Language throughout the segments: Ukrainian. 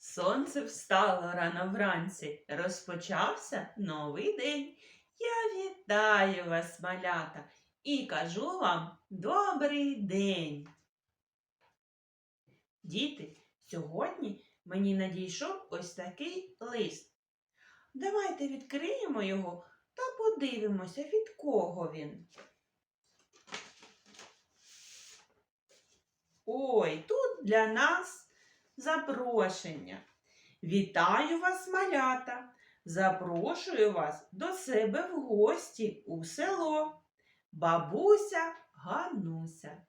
Сонце встало рано вранці, розпочався новий день. Я вітаю вас, малята, і кажу вам добрий день. Діти, сьогодні мені надійшов ось такий лист. Давайте відкриємо його та подивимося, від кого він. Ой, тут для нас запрошення. Вітаю вас, малята! Запрошую вас до себе в гості у село. Бабуся Гануся.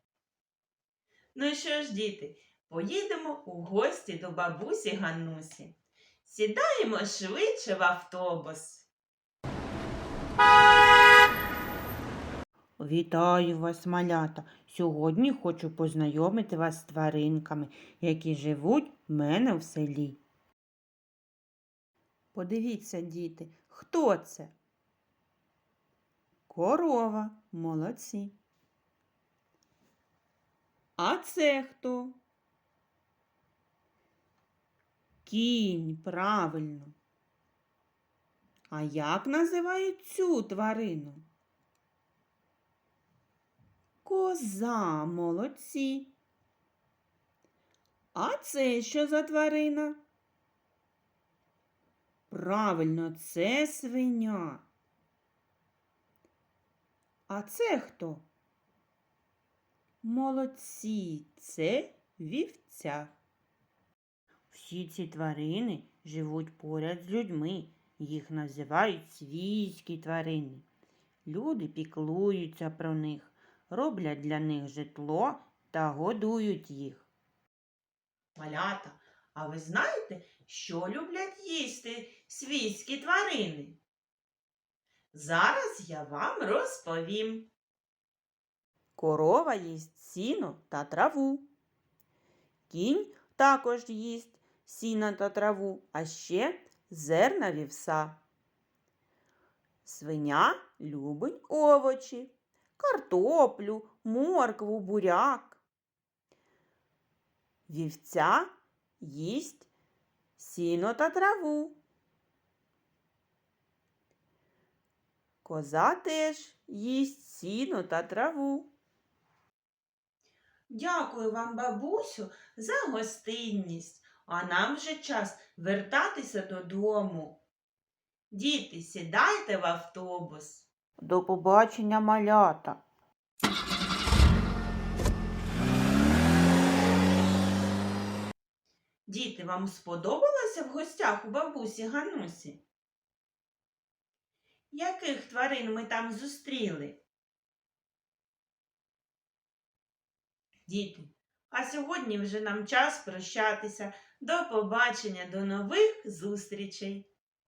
Ну що ж, діти, поїдемо у гості до бабусі Ганусі. Сідаємо швидше в автобус. Вітаю вас, малята! Сьогодні хочу познайомити вас з тваринками, які живуть в мене в селі. Подивіться, діти, хто це? Корова, молодці. А це хто? Кінь, правильно. А як називають цю тварину? Коза, молодці. А це що за тварина? Правильно, це свиня. А це хто? Молодці, це вівця. Всі ці тварини живуть поряд з людьми. Їх називають свійські тварини. Люди піклуються про них роблять для них житло та годують їх. Малята, а ви знаєте, що люблять їсти свійські тварини? Зараз я вам розповім. Корова їсть сіно та траву. Кінь також їсть сіно та траву, а ще зерна вівса. Свиня любить овочі, картоплю, моркву, буряк. Вівця їсть сіно та траву. Коза теж їсть сіно та траву. Дякую вам, бабусю, за гостинність, а нам вже час вертатися додому. Діти, сідайте в автобус. До побачення, малята. Діти, вам сподобалося в гостях у бабусі Ганусі? Яких тварин ми там зустріли? Діти, а сьогодні вже нам час прощатися. До побачення, до нових зустрічей!